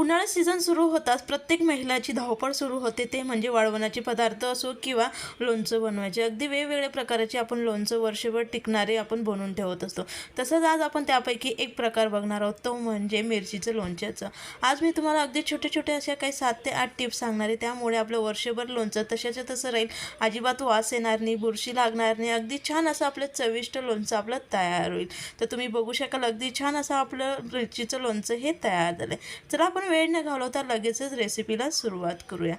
उन्हाळा सीझन सुरू होताच प्रत्येक महिलाची धावपळ सुरू होते. ते म्हणजे वाळवणाचे पदार्थ असो किंवा लोणचं बनवायचे. अगदी वेगवेगळ्या प्रकाराचे आपण लोणचं वर्षभर टिकणारे आपण बनवून ठेवत असतो. तसंच आज आपण त्यापैकी एक प्रकार बघणार आहोत. तो म्हणजे मिरचीचं लोणच्याचं. आज मी तुम्हाला अगदी छोटे छोटे अशा काही सात ते आठ टिप्स सांगणार आहे. त्यामुळे आपलं वर्षभर लोणचं तशाच्या तसं राहील. अजिबात वास येणार नाही बुरशी लागणार नाही. अगदी छान असं आपलं चविष्ट लोणचं आपलं तयार होईल. तर तुम्ही बघू शकाल अगदी छान असं आपलं मिरचीचं लोणचं हे तयार झालं आहे चला आपण वेळ न घालवता लगेचच रेसिपीला सुरुवात करूया.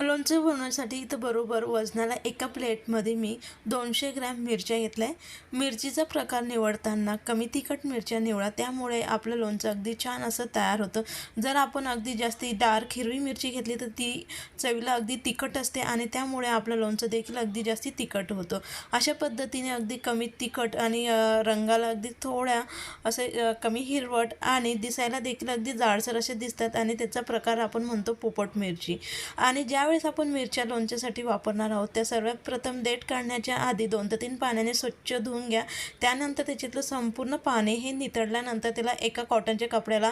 लोणचं बनवण्यासाठी इथं बरोबर वजनाला एका प्लेटमध्ये मी दोनशे ग्रॅम मिरच्या घेतल्या. आहे मिरचीचा प्रकार निवडताना कमी तिखट मिरच्या निवडा त्यामुळे आपलं लोणचं अगदी छान असं तयार होतं. जर आपण अगदी जास्ती डार्क हिरवी मिरची घेतली तर ती चवीला अगदी तिखट असते आणि त्यामुळे आपलं लोणचं देखील अगदी जास्ती तिखट होतं. अशा पद्धतीने अगदी कमी तिखट आणि रंगाला अगदी थोड्या असे कमी हिरवट आणि दिसायला देखील अगदी जाडसर असे दिसतात आणि त्याचा प्रकार आपण म्हणतो पोपट मिरची. आणि ज्या ज्यावेळेस आपण मिरच्या लोणच्यासाठी वापरणार आहोत त्या सर्वात प्रथम देठ काढण्याच्या आधी दोन ते तीन पाण्याने स्वच्छ धुवून घ्या. त्यानंतर त्याच्यातलं संपूर्ण पाणी हे नितळल्यानंतर त्याला एका कॉटनच्या कपड्याला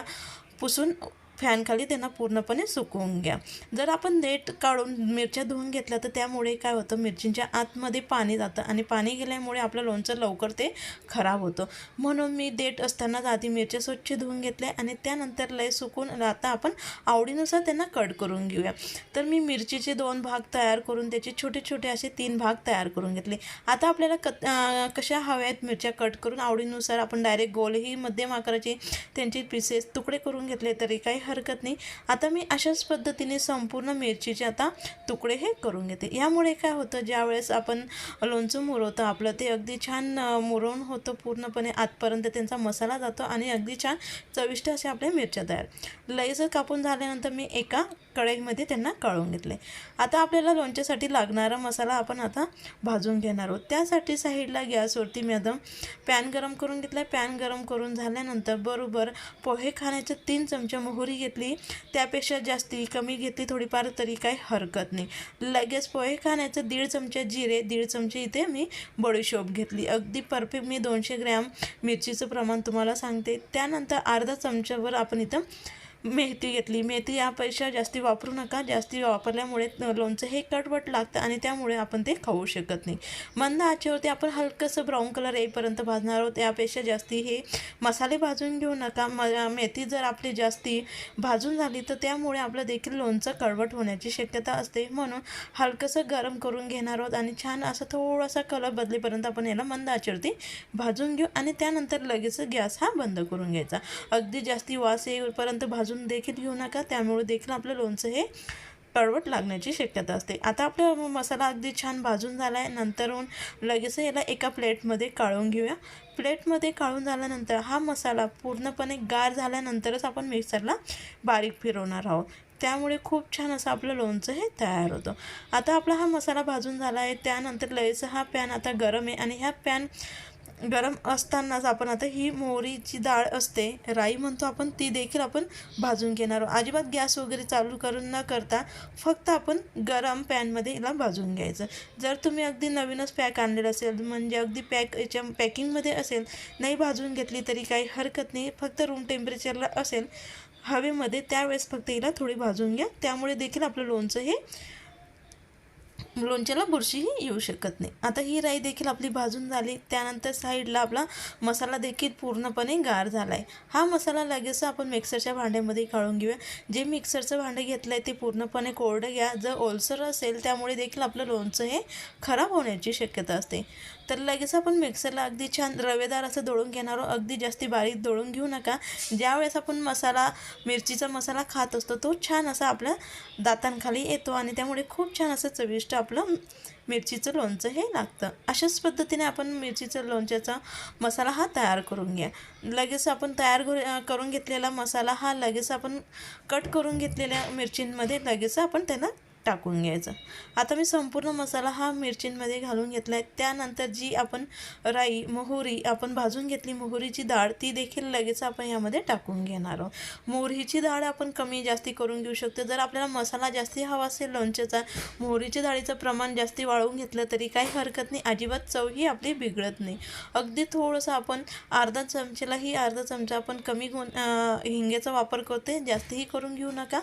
पुसून फॅनखाली त्यांना पूर्णपणे सुकवून घ्या. जर आपण देठ काढून मिरच्या धुवून घेतल्या तर त्यामुळे काय होतं? मिरचींच्या आतमध्ये पाणी जातं आणि पाणी गेल्यामुळे आपलं लोणचं लवकर ते खराब होतं. म्हणून मी देठ असतानाच आधी मिरच्या स्वच्छ धुवून घेतल्या आणि त्यानंतर लय सुकून आता आपण आवडीनुसार त्यांना कट करून घेऊया. तर मी मिरचीचे दोन भाग तयार करून त्याचे छोटे छोटे असे तीन भाग तयार करून घेतले. आता आपल्याला क कशा हव्या आहेत मिरच्या कट करून? आवडीनुसार आपण डायरेक्ट गोलही मध्यम आकाराचे त्यांचे पीसेस तुकडे करून घेतले तरी काही हरकत नाही. आता मी अशाच पद्धतीने संपूर्ण मिरचीचे आता तुकडे हे करून घेते. यामुळे काय होतं ज्यावेळेस आपण लोणचं मुरवतं आपलं ते अगदी छान मुरवून होतं पूर्णपणे. आतपर्यंत त्यांचा मसाला जातो आणि अगदी छान चविष्ट असे आपल्या मिरच्या तयार. लईचं कापून झाल्यानंतर मी एका कढईमध्ये त्यांना काढून घेतले. आता आपल्याला लोणच्यासाठी लागणारा मसाला आपण आता भाजून घेणार आहोत. त्यासाठी साईडला गॅसवरती मी आता पॅन गरम करून घेतला पॅन गरम करून झाल्यानंतर बरोबर पोहे खाण्याच्या तीन चमचे मोहरी घेतली. त्यापेक्षा जास्ती कमी घेतली थोडीफार तरी काही हरकत नाही. लगेच पोहे खाण्याचं दीड चमचे जिरे दीड चमचे इथे मी बडीशोप घेतली. अगदी परफेक्ट मी दोनशे ग्रॅम मिरचीचं प्रमाण तुम्हाला सांगते. त्यानंतर अर्धा चमच्यावर आपण इथं मेथी घेतली. मेथी यापेक्षा जास्ती वापरू नका. जास्ती वापरल्यामुळे लोणचं हे कटवट लागतं आणि त्यामुळे आपण ते खाऊ शकत नाही. मंद आचेवरती आपण हलकंसं ब्राऊन कलर येईपर्यंत भाजणार आहोत. यापेक्षा जास्ती हे मसाले भाजून घेऊ नका. म मेथी जर आपली जास्ती भाजून झाली तर त्यामुळे आपलं देखील लोणचं कळवट होण्याची शक्यता असते. म्हणून हलकंसं गरम करून घेणार आहोत आणि छान असं थोडासा कलर बदलेपर्यंत आपण याला मंद आचेवरती भाजून घेऊ आणि त्यानंतर लगेच गॅस हा बंद करून घ्यायचा. अगदी जास्ती वास येईपर्यंत भाजून देखील घेऊ नका. त्यामुळे देखील आपलं लोणचं हे पळवट लागण्याची शक्यता असते. आता आपला मसाला अगदी छान भाजून झाला आहे नंतरहून लगेच याला एका प्लेटमध्ये काढून घेऊया. प्लेटमध्ये काढून झाल्यानंतर हा मसाला पूर्णपणे गार झाल्यानंतरच आपण मिक्सरला बारीक फिरवणार आहोत. त्यामुळे खूप छान असं आपलं लोणचं हे तयार होतं. आता आपला हा मसाला भाजून झाला आहे त्यानंतर लगेच हा पॅन आता गरम आहे आणि ह्या पॅन गरम असतानाच आपण आता ही मोहरीची डाळ असते राई म्हणतो आपण ती देखील आपण भाजून घेणार आहोत. अजिबात गॅस वगैरे चालू करून न करता फक्त आपण गरम पॅनमध्ये हिला भाजून घ्यायचं. जर तुम्ही अगदी नवीनच पॅक आणलेलं असेल म्हणजे अगदी पॅक याच्या पॅकिंगमध्ये असेल नाही भाजून घेतली तरी काही हरकत नाही फक्त रूम टेम्परेचरला असेल हवेमध्ये त्यावेळेस फक्त हिला थोडी भाजून घ्या. त्यामुळे देखील आपलं लोणचं हे लोणच्याला बुरशीही येऊ शकत नाही. आता ही राई देखील आपली भाजून झाली. त्यानंतर साईडला आपला मसाला देखील पूर्णपणे गार झाला आहे हा मसाला लगेच आपण मिक्सरच्या भांड्यामध्ये काढून घेऊया. जे मिक्सरचं भांडं घेतलं आहे ते पूर्णपणे कोरडं घ्या. जर ओलसर असेल त्यामुळे देखील आपलं लोणचं हे खराब होण्याची शक्यता असते. तर लगेच आपण मिक्सरला अगदी छान रवेदार असं दळून घेणार आहोत. अगदी जास्ती बारीक दळून घेऊ नका. ज्यावेळेस आपण मसाला मिरचीचा मसाला खात असतो तो छान असा आपल्या दातांखाली येतो आणि त्यामुळे खूप छान असं चविष्ट आपलं मिरचीचं लोणचं हे लागतं. अशाच पद्धतीने आपण मिरचीचं लोणच्याचा मसाला हा तयार करून घ्या. लगेच आपण तयार करून घेतलेला मसाला हा लगेच आपण कट करून घेतलेल्या मिरचींमध्ये लगेच आपण त्यांना टाकून घ्यायचं. आता मी संपूर्ण मसाला हा मिरचींमध्ये घालून घेतला आहे त्यानंतर जी आपण राई मोहरी आपण भाजून घेतली मोहरीची डाळ ती देखील लगेच आपण यामध्ये टाकून घेणार आहोत. मोहरीची डाळ आपण कमी जास्ती करून घेऊ शकतो. जर आपल्याला मसाला जास्ती हवा असेल लोणच्याचा मोहरीच्या डाळीचं प्रमाण जास्ती वाळवून घेतलं तरी काही हरकत नाही. अजिबात चवही आपली बिघडत नाही. अगदी थोडंसं आपण अर्धा चमचेलाही अर्धा चमचा आपण कमी गुण हिंगेचा हिंग्याचा वापर करते जास्तीही करून घेऊ नका.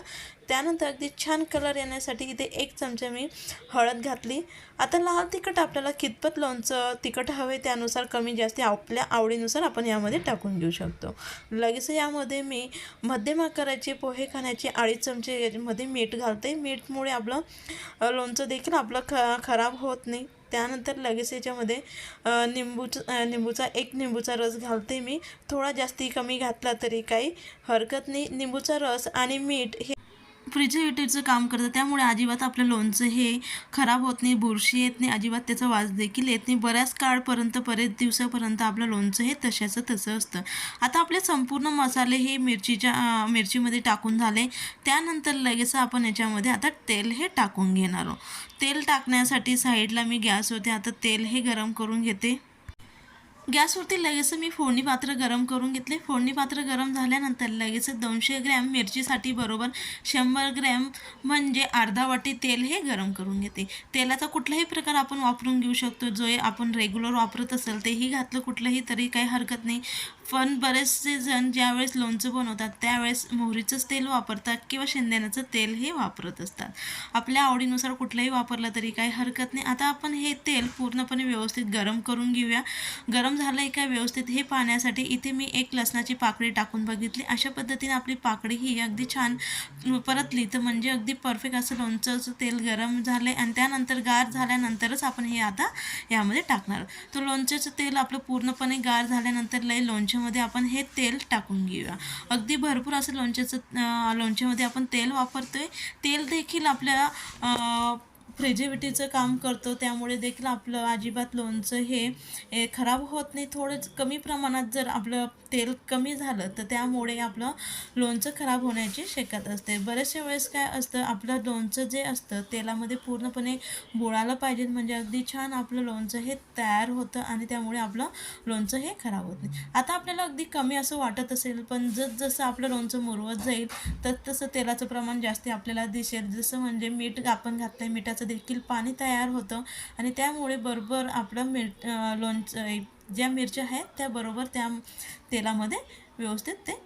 त्यानंतर अगदी छान कलर येण्यासाठी इथे एक चमचा मी हळद घातली. आता लाल तिखट आपल्याला कितपत लोणचं तिखट हवे त्यानुसार कमी जास्ती आपल्या आवडीनुसार आपण यामध्ये टाकून घेऊ शकतो. लगेच यामध्ये मी मध्यम आकाराचे पोहे खाण्याचे अडीच चमचे याच्यामध्ये मीठ घालते. मीठमुळे आपलं लोणचं देखील आपलं ख खराब होत नाही. त्यानंतर लगेच याच्यामध्ये निंबूचं निंबूचा एक निंबूचा रस घालते मी. थोडा जास्ती कमी घातला तरी काही हरकत नाही. निंबूचा रस आणि मीठ हे फ्रिजिडिटीचं काम करतं त्यामुळे अजिबात आपलं लोणचं हे खराब होत नाही बुरशी येत नाही अजिबात त्याचा वास देखील येत नाही. बऱ्याच काळपर्यंत बरेच दिवसापर्यंत आपलं लोणचं हे तशाचं तसं असतं. आता आपले संपूर्ण मसाले हे मिरचीच्या मिरचीमध्ये टाकून झाले. त्यानंतर लगेच आपण याच्यामध्ये आता तेल हे टाकून घेणार आहोत. तेल टाकण्यासाठी साईडला मी गॅसवरती आता तेल हे गरम करून घेते. गॅसवरती लगेच मी फोडणी पात्र गरम करून घेतले. फोडणी पात्र गरम झाल्यानंतर लगेच दोनशे ग्रॅम मिरचीसाठी बरोबर शंभर ग्रॅम म्हणजे अर्धा वाटी तेल हे गरम करून घेते. तेलाचा कुठलाही प्रकार आपण वापरून घेऊ शकतो. जो आपण रेग्युलर वापरत असेल तेही घातलं कुठलंही तरी काही हरकत नाही. पण बरेचसे जण ज्यावेळेस लोणचं बनवतात त्यावेळेस मोहरीचंच तेल वापरतात किंवा शेंगदाण्याचं तेल हे वापरत असतात. आपल्या आवडीनुसार कुठलंही वापरलं तरी काही हरकत नाही. आता आपण हे तेल पूर्णपणे व्यवस्थित गरम करून घेऊया. गरम झालं आहे का व्यवस्थित हे पाहण्यासाठी इथे मी एक लसणाची पाकळी टाकून बघितली. अशा पद्धतीने आपली पाकळी ही अगदी छान परतली. तर म्हणजे अगदी परफेक्ट असं लोणचं तेल गरम झालं आणि त्यानंतर गार झाल्यानंतरच आपण हे आता यामध्ये टाकणार. तर लोणच्याचं तेल आपलं पूर्णपणे गार झाल्यानंतर लय लोणच्यामध्ये आपण हे तेल टाकून घेऊया. अगदी भरपूर असं लोणच्याचं लोणच्यामध्ये आपण तेल वापरतो आहे तेल देखील आपल्या अं, काम करतो त्यामुळे देखील आपलं अजिबात लोणचं हे हे खराब होत नाही. थोडं कमी प्रमाणात जर आपलं तेल कमी झालं तर त्यामुळे आपलं लोणचं खराब होण्याची शक्यता असते. बऱ्याचशा वेळेस काय असतं आपलं लोणचं जे असतं तेलामध्ये पूर्णपणे बुडालं पाहिजे. म्हणजे अगदी छान आपलं लोणचं हे तयार होतं आणि त्यामुळे आपलं लोणचं हे खराब होत नाही. आता आपल्याला अगदी कमी असं वाटत असेल पण जसजसं आपलं लोणचं मुरवत जाईल तर तसं तेलाचं प्रमाण जास्त आपल्याला दिसेल. जसं म्हणजे मीठ आपण घातलं आहे मिठाचं देखील पाणी तयार होतं. आणि त्यामुळे बरोबर आपलं मीठ लोणचं ज्या मिरच्या आहेत त्या बरोबर त्या तेलामध्ये व्यवस्थित ते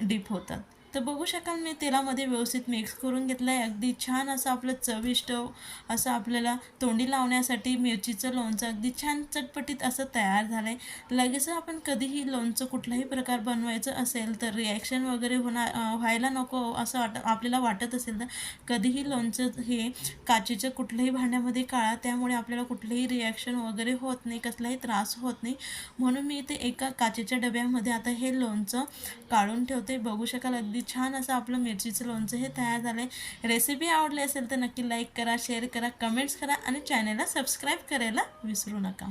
डीप होतात. तर बघू शकाल मी तेलामध्ये व्यवस्थित मिक्स करून घेतलं आहे अगदी छान असं आपलं चविष्ट असं आपल्याला तोंडी लावण्यासाठी मिरचीचं लोणचं अगदी छान चटपटीत असं तयार झालं आहे लगेच आपण कधीही लोणचं कुठलाही प्रकार बनवायचं असेल तर रिॲक्शन वगैरे होणार व्हायला नको असं वाट आपल्याला वाटत असेल तर कधीही लोणचं हे काचेच्या कुठल्याही भांड्यामध्ये काळा त्यामुळे आपल्याला कुठलंही रिॲक्शन वगैरे होत नाही कसलाही त्रास होत नाही. म्हणून मी ते एका काचेच्या डब्यामध्ये आता हे लोणचं काढून ठेवते. बघू शकाल अगदी छान असं आपलं मिरचीचं लोणचं हे तयार झालं आहे रेसिपी आवडली असेल तर नक्की लाईक करा शेअर करा कमेंट्स करा आणि चॅनलला सबस्क्राईब करायला विसरू नका.